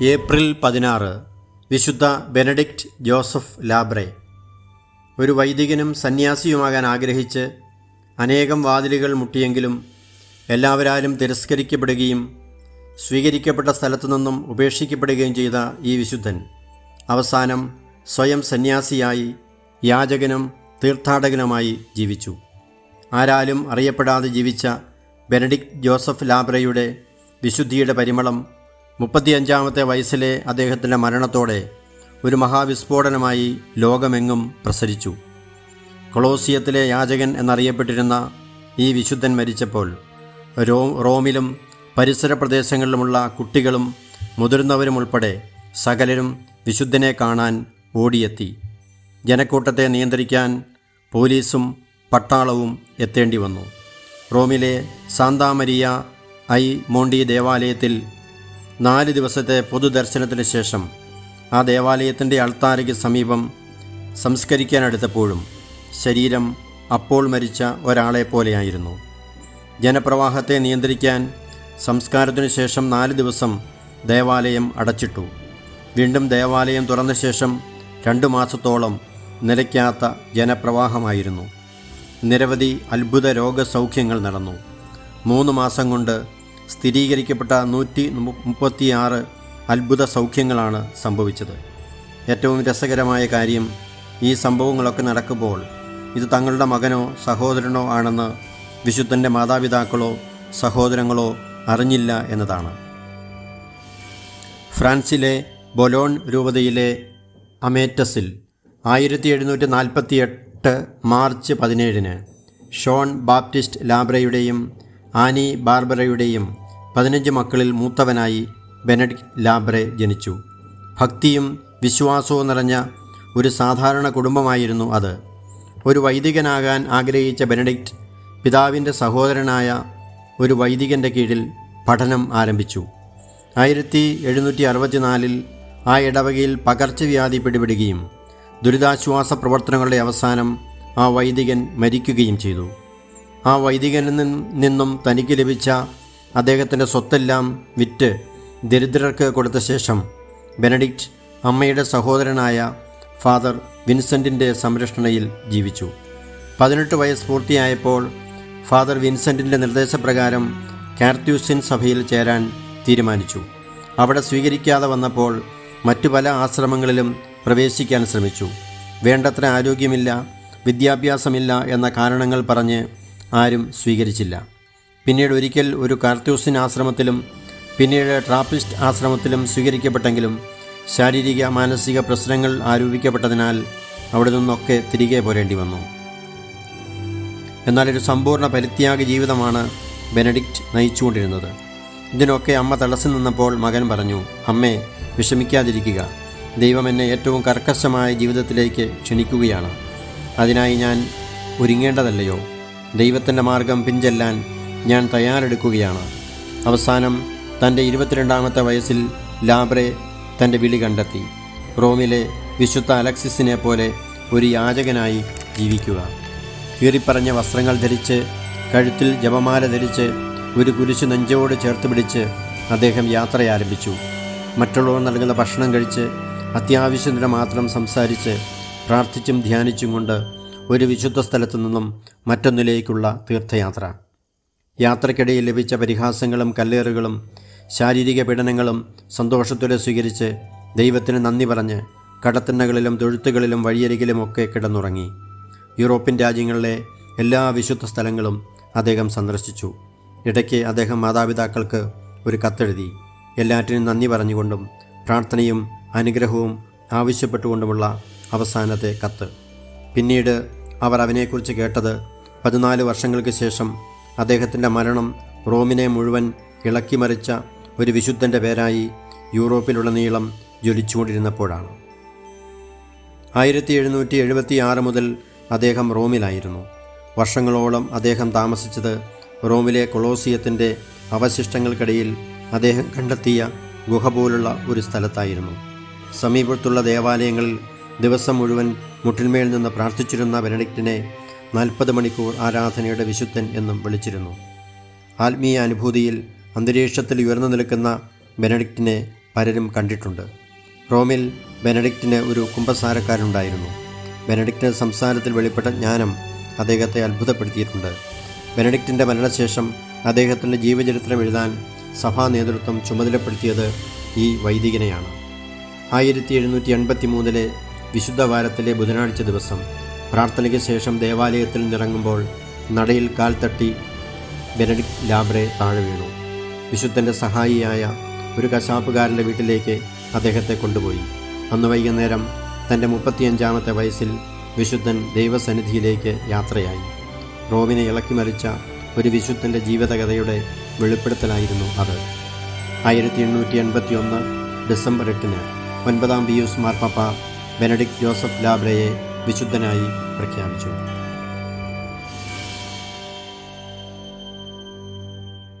April പതിനാറ് വിശുദ്ധ Benedict Joseph ലാബ്രെ. ഒരു വൈദികനും സന്യാസിയുമാകാൻ ആഗ്രഹിച്ച് അനേകം വാതിലുകൾ മുട്ടിയെങ്കിലും എല്ലാവരാലും തിരസ്കരിക്കപ്പെടുകയും സ്വീകരിക്കപ്പെട്ട സ്ഥലത്തു നിന്നും ഉപേക്ഷിക്കപ്പെടുകയും ചെയ്ത ഈ വിശുദ്ധൻ അവസാനം സ്വയം സന്യാസിയായി യാചകനും തീർത്ഥാടകനുമായി ജീവിച്ചു. ആരാലും അറിയപ്പെടാതെ ജീവിച്ച ബെനഡിക്റ്റ് ജോസഫ് ലാബ്രയുടെ വിശുദ്ധിയുടെ പരിമളം മുപ്പത്തിയഞ്ചാമത്തെ വയസ്സിലെ അദ്ദേഹത്തിന്റെ മരണത്തോടെ ഒരു മഹാവിസ്ഫോടനമായി ലോകമെങ്ങും പ്രസരിച്ചു. കൊളോസിയത്തിലെ യാചകൻ എന്നറിയപ്പെട്ടിരുന്ന ഈ വിശുദ്ധൻ മരിച്ചപ്പോൾ റോ റോമിലും പരിസര പ്രദേശങ്ങളിലുമുള്ള കുട്ടികളും മുതിർന്നവരും ഉൾപ്പെടെ സകലരും വിശുദ്ധനെ കാണാൻ ഓടിയെത്തി. ജനക്കൂട്ടത്തെ നിയന്ത്രിക്കാൻ പോലീസും പട്ടാളവും എത്തേണ്ടി വന്നു. റോമിലെ സാന്താമരിയ ഐ മോണ്ടി ദേവാലയത്തിൽ നാല് ദിവസത്തെ പൊതുദർശനത്തിന് ശേഷം ആ ദേവാലയത്തിന്റെ അൾത്താരയ്ക്ക് സമീപം സംസ്കരിക്കാനെടുത്തപ്പോഴും ശരീരം അപ്പോൾ മരിച്ച ഒരാളെ പോലെയായിരുന്നു ജനപ്രവാഹത്തെ നിയന്ത്രിക്കാൻ സംസ്കാരത്തിനു ശേഷം നാല് ദിവസം ദേവാലയം അടച്ചിട്ടു. വീണ്ടും ദേവാലയം തുറന്ന ശേഷം രണ്ടു മാസത്തോളം നിലയ്ക്കാത്ത ജനപ്രവാഹമായിരുന്നു. നിരവധി അത്ഭുത രോഗസൗഖ്യങ്ങൾ നടന്നു. മൂന്ന് മാസം കൊണ്ട് സ്ഥിരീകരിക്കപ്പെട്ട നൂറ്റി മുപ്പത്തിയാറ് അത്ഭുത സൗഖ്യങ്ങളാണ് സംഭവിച്ചത്. ഏറ്റവും രസകരമായ കാര്യം ഈ സംഭവങ്ങളൊക്കെ നടക്കുമ്പോൾ ഇത് തങ്ങളുടെ മകനോ സഹോദരനോ ആണെന്ന് വിശുദ്ധന്റെ മാതാപിതാക്കളോ സഹോദരങ്ങളോ അറിഞ്ഞില്ല എന്നതാണ്. ഫ്രാൻസിലെ ബൊലോൺ രൂപതയിലെ അമേറ്റസിൽ ആയിരത്തി എഴുന്നൂറ്റി നാൽപ്പത്തി എട്ട് മാർച്ച് പതിനേഴിന് ഷോൺ ബാപ്റ്റിസ്റ്റ് ലാബ്രയുടെയും ആനി ബാർബറയുടെയും പതിനഞ്ച് മക്കളിൽ മൂത്തവനായി ബെനഡിക് ലാബ്രെ ജനിച്ചു. ഭക്തിയും വിശ്വാസവും നിറഞ്ഞ ഒരു സാധാരണ കുടുംബമായിരുന്നു അത്. ഒരു വൈദികനാകാൻ ആഗ്രഹിച്ച ബെനഡിക്റ്റ് പിതാവിന്റെ സഹോദരനായ ഒരു വൈദികന്റെ കീഴിൽ പഠനം ആരംഭിച്ചു. ആയിരത്തി എഴുന്നൂറ്റി അറുപത്തിനാലിൽ ആ ഇടവകയിൽ പകർച്ചവ്യാധി പിടിപെടുകയും ദുരിതാശ്വാസ പ്രവർത്തനങ്ങളുടെ അവസാനം ആ വൈദികൻ മരിക്കുകയും ചെയ്തു. ആ വൈദികനിൽ നിന്നും തനിക്ക് ലഭിച്ച അദ്ദേഹത്തിന്റെ സ്വത്തെല്ലാം വിറ്റ് ദരിദ്രർക്ക് കൊടുത്ത ശേഷം ബെനഡിക്റ്റ് അമ്മയുടെ സഹോദരനായ ഫാദർ വിൻസെന്റിന്റെ സംരക്ഷണയിൽ ജീവിച്ചു. പതിനെട്ട് വയസ്സ് പൂർത്തിയായപ്പോൾ ഫാദർ വിൻസെന്റിന്റെ നിർദ്ദേശപ്രകാരം കാർത്യൂസിൻ സഭയിൽ ചേരാൻ തീരുമാനിച്ചു. അവിടെ സ്വീകരിക്കാതെ വന്നപ്പോൾ മറ്റു പല ആശ്രമങ്ങളിലും പ്രവേശിക്കാൻ ശ്രമിച്ചു. വേണ്ടത്ര ആരോഗ്യമില്ല വിദ്യാഭ്യാസമില്ല എന്ന കാരണങ്ങൾ പറഞ്ഞ് ആരും സ്വീകരിച്ചില്ല. പിന്നീട് ഒരിക്കൽ ഒരു കാർത്തൂസിൻ ആശ്രമത്തിലും പിന്നീട് ട്രാപ്പിസ്റ്റ് ആശ്രമത്തിലും സ്വീകരിക്കപ്പെട്ടെങ്കിലും ശാരീരിക മാനസിക പ്രശ്നങ്ങൾ ആരോപിക്കപ്പെട്ടതിനാൽ അവിടെ നിന്നൊക്കെ തിരികെ പോരേണ്ടി വന്നു. എന്നാൽ ഒരു സമ്പൂർണ പരിത്യാഗ ജീവിതമാണ് ബെനഡിക്റ്റ് നയിച്ചുകൊണ്ടിരുന്നത്. ഇതിനൊക്കെ അമ്മ തടസ്സം നിന്നപ്പോൾ മകൻ പറഞ്ഞു അമ്മേ വിഷമിക്കാതിരിക്കുക. ദൈവം എന്നെ ഏറ്റവും കർക്കശമായ ജീവിതത്തിലേക്ക് ക്ഷണിക്കുകയാണ്. അതിനായി ഞാൻ ഒരുങ്ങേണ്ടതല്ലയോ? ദൈവത്തിന്റെ മാർഗം പിഞ്ചെല്ലാൻ ഞാൻ തയ്യാറെടുക്കുകയാണ്. അവസാനം തന്റെ ഇരുപത്തിരണ്ടാമത്തെ വയസ്സിൽ ലാബ്രെ തന്റെ വിളി കണ്ടെത്തി. റോമിലെ വിശുദ്ധ അലക്സിസിനെ പോലെ ഒരു യാചകനായി ജീവിക്കുക. കീറിപ്പറഞ്ഞ വസ്ത്രങ്ങൾ ധരിച്ച് കഴുത്തിൽ ജപമാല ധരിച്ച് ഒരു കുരിശു നെഞ്ചോട് ചേർത്ത് പിടിച്ച് അദ്ദേഹം യാത്ര ആരംഭിച്ചു. മറ്റുള്ളവർ നൽകുന്ന ഭക്ഷണം കഴിച്ച് അത്യാവശ്യത്തിന് മാത്രം സംസാരിച്ച് പ്രാർത്ഥിച്ചും ധ്യാനിച്ചും കൊണ്ട് ഒരു വിശുദ്ധ സ്ഥലത്തു നിന്നും മറ്റൊന്നിലേക്കുള്ള തീർത്ഥയാത്ര. യാത്രക്കിടയിൽ ലഭിച്ച പരിഹാസങ്ങളും കല്ലേറുകളും ശാരീരിക പീഡനങ്ങളും സന്തോഷത്തോടെ സ്വീകരിച്ച് ദൈവത്തിന് നന്ദി പറഞ്ഞ് കടത്തിണ്ണകളിലും തൊഴുത്തുകളിലും വഴിയരികിലുമൊക്കെ കിടന്നുറങ്ങി. യൂറോപ്യൻ രാജ്യങ്ങളിലെ എല്ലാ വിശുദ്ധ സ്ഥലങ്ങളും അദ്ദേഹം സന്ദർശിച്ചു. ഇടയ്ക്ക് അദ്ദേഹം മാതാപിതാക്കൾക്ക് ഒരു കത്തെഴുതി. എല്ലാറ്റിനും നന്ദി പറഞ്ഞുകൊണ്ടും പ്രാർത്ഥനയും അനുഗ്രഹവും ആവശ്യപ്പെട്ടുകൊണ്ടുമുള്ള അവസാനത്തെ കത്ത്. പിന്നീട് അവർ അവനെക്കുറിച്ച് കേട്ടത് പതിനാല് വർഷങ്ങൾക്ക് ശേഷം അദ്ദേഹത്തിന്റെ മരണം റോമിനെ മുഴുവൻ ഇളക്കിമറിച്ച ഒരു വിശുദ്ധന്റെ പേരായി യൂറോപ്പിലുടനീളം ജ്വലിച്ചുകൊണ്ടിരുന്നപ്പോഴാണ്. ആയിരത്തി എഴുന്നൂറ്റി എഴുപത്തി ആറ് മുതൽ അദ്ദേഹം റോമിലായിരുന്നു. വർഷങ്ങളോളം അദ്ദേഹം താമസിച്ചത് റോമിലെ കൊളോസിയത്തിന്റെ അവശിഷ്ടങ്ങൾക്കിടയിൽ അദ്ദേഹം കണ്ടെത്തിയ ഗുഹ പോലുള്ള ഒരു സ്ഥലത്തായിരുന്നു. സമീപത്തുള്ള ദേവാലയങ്ങളിൽ ദിവസം മുഴുവൻ മുട്ടിന്മേൽ നിന്ന് പ്രാർത്ഥിച്ചിരുന്ന ബെനഡിക്റ്റിനെ നാൽപ്പത് മണിക്കൂർ ആരാധനയുടെ വിശുദ്ധൻ എന്നും വിളിച്ചിരുന്നു. ആത്മീയ അനുഭൂതിയിൽ അന്തരീക്ഷത്തിൽ ഉയർന്നു നിൽക്കുന്ന ബെനഡിക്റ്റിനെ പലരും കണ്ടിട്ടുണ്ട്. റോമിൽ ബെനഡിക്റ്റിന് ഒരു കുമ്പസാരക്കാരുണ്ടായിരുന്നു ബെനഡിക്റ്റിന്റെ സംസാരത്തിൽ വെളിപ്പെട്ട ജ്ഞാനം അദ്ദേഹത്തെ അത്ഭുതപ്പെടുത്തിയിട്ടുണ്ട്. ബെനഡിക്റ്റിന്റെ മരണശേഷം അദ്ദേഹത്തിന്റെ ജീവചരിത്രം എഴുതാൻ സഭാ നേതൃത്വം ചുമതലപ്പെടുത്തിയത് ഈ വൈദികനെയാണ്. ആയിരത്തി എഴുന്നൂറ്റി എൺപത്തി മൂന്നിലെ വിശുദ്ധ വാരത്തിലെ ബുധനാഴ്ച ദിവസം പ്രാർത്ഥനയ്ക്ക് ശേഷം ദേവാലയത്തിൽ നിറങ്ങുമ്പോൾ നടയിൽ കാൽ തട്ടി ബെനഡിക് ലാബ്രെ താഴെ വീണു. വിശുദ്ധന്റെ സഹായിയായ ഒരു കശാപ്പുകാരന്റെ വീട്ടിലേക്ക് അദ്ദേഹത്തെ കൊണ്ടുപോയി. അന്ന് വൈകുന്നേരം തന്റെ മുപ്പത്തിയഞ്ചാമത്തെ വയസ്സിൽ വിശുദ്ധൻ ദൈവസന്നിധിയിലേക്ക് യാത്രയായി. റോമിനെ ഇളക്കിമറിച്ച ഒരു വിശുദ്ധന്റെ ജീവിതകഥയുടെ വെളിപ്പെടുത്തലായിരുന്നു അത്. ആയിരത്തി എണ്ണൂറ്റി എൺപത്തി ഒന്ന് ഡിസംബർ എട്ടിന് ഒൻപതാം പിയൂസ് മാർപ്പാപ്പ ബെനഡിക് ജോസഫ് ലാബ്രയെ വിശുദ്ധനായി പ്രഖ്യാപിച്ചു.